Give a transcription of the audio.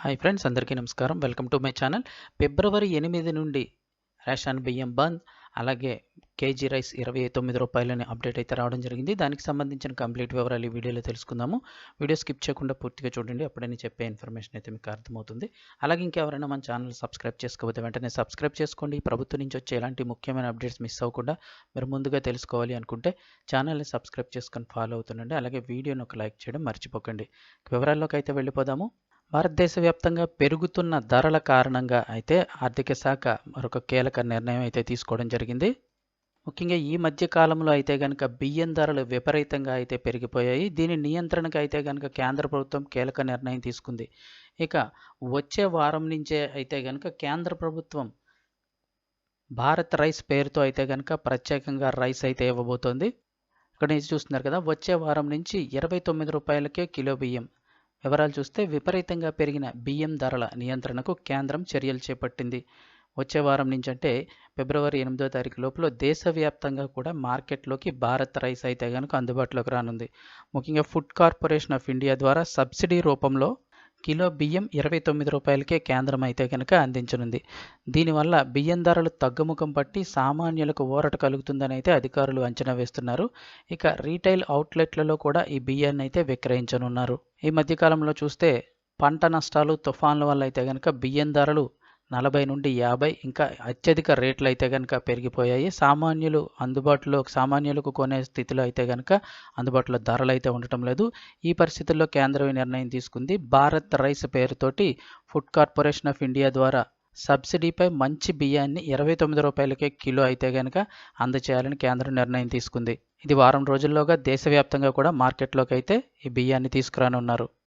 Hi friends అందరికీ నమస్కారం. Welcome to my channel. ఫిబ్రవరి ఎనిమిది నుండి రేషన్ బియ్యం బంద్ అలాగే కేజీ రైస్ ఇరవై తొమ్మిది రూపాయలని అప్డేట్ అయితే రావడం జరిగింది. దానికి సంబంధించిన కంప్లీట్ వివరాలు ఈ వీడియోలో తెలుసుకుందాము. వీడియో స్కిప్ చేయకుండా పూర్తిగా చూడండి అప్పుడే చెప్పే ఇన్ఫర్మేషన్ అయితే మీకు అర్థమవుతుంది. అలాగే ఇంకెవరైనా మన ఛానల్ సబ్స్క్రైబ్ చేసుకోకపోతే వెంటనే సబ్స్క్రైబ్ చేసుకోండి. ప్రభుత్వం నుంచి వచ్చే ఎలాంటి ముఖ్యమైన అప్డేట్స్ మిస్ అవ్వకుండా మీరు ముందుగా తెలుసుకోవాలి అనుకుంటే ఛానల్ని సబ్స్క్రైబ్ చేసుకొని ఫాలో అవుతుండండి. అలాగే వీడియోని ఒక లైక్ చేయడం మర్చిపోకండి. వివరాల్లోకి అయితే వెళ్ళిపోదాము. భారతదేశ వ్యాప్తంగా పెరుగుతున్న ధరల కారణంగా అయితే ఆర్థిక శాఖ మరొక కీలక నిర్ణయం అయితే తీసుకోవడం జరిగింది. ముఖ్యంగా ఈ మధ్య కాలంలో అయితే కనుక బియ్యం ధరలు విపరీతంగా అయితే పెరిగిపోయాయి. దీని నియంత్రణకు అయితే కనుక కేంద్ర ప్రభుత్వం కీలక నిర్ణయం తీసుకుంది. ఇక వచ్చే వారం నుంచే అయితే కనుక కేంద్ర ప్రభుత్వం భారత్ రైస్ పేరుతో అయితే కనుక ప్రత్యేకంగా రైస్ అయితే ఇవ్వబోతోంది. ఇక్కడ నుంచి చూస్తున్నారు కదా వచ్చే వారం నుంచి ఇరవై తొమ్మిది రూపాయలకే కిలో బియ్యం వివరాలు చూస్తే విపరీతంగా పెరిగిన బియ్యం ధరల నియంత్రణకు కేంద్రం చర్యలు చేపట్టింది. వచ్చే వారం నుంచి అంటే ఫిబ్రవరి ఎనిమిదో తారీఖు లోపల దేశవ్యాప్తంగా కూడా మార్కెట్లోకి భారత్ రైస్ అయితే కనుక అందుబాటులోకి రానుంది. ముఖ్యంగా ఫుడ్ కార్పొరేషన్ ఆఫ్ ఇండియా ద్వారా సబ్సిడీ రూపంలో కిలో బియ్యం ఇరవై తొమ్మిది రూపాయలకే కేంద్రం అయితే కనుక అందించనుంది. దీనివల్ల బియ్యం ధరలు తగ్గుముఖం పట్టి సామాన్యులకు ఊరట కలుగుతుందని అయితే అధికారులు అంచనా వేస్తున్నారు. ఇక రీటైల్ అవుట్లెట్లలో కూడా ఈ బియ్యాన్ని అయితే విక్రయించనున్నారు. ఈ మధ్యకాలంలో చూస్తే పంట నష్టాలు తుఫాన్ల వల్ల అయితే కనుక బియ్యం ధరలు నలభై నుండి యాభై ఇంకా అత్యధిక రేట్లు అయితే కనుక పెరిగిపోయాయి. సామాన్యులు అందుబాటులో సామాన్యులకు కొనే స్థితిలో అయితే కనుక అందుబాటులో ధరలు అయితే ఉండటం లేదు. ఈ పరిస్థితుల్లో కేంద్రం ఈ నిర్ణయం తీసుకుంది. భారత్ రైస్ పేరుతోటి ఫుడ్ కార్పొరేషన్ ఆఫ్ ఇండియా ద్వారా సబ్సిడీపై మంచి బియ్యాన్ని ఇరవై తొమ్మిది రూపాయలకే కిలో అయితే కనుక అందచేయాలని కేంద్రం నిర్ణయం తీసుకుంది. ఇది వారం రోజుల్లోగా దేశవ్యాప్తంగా కూడా మార్కెట్లోకి అయితే ఈ బియ్యాన్ని తీసుకురానున్నారు.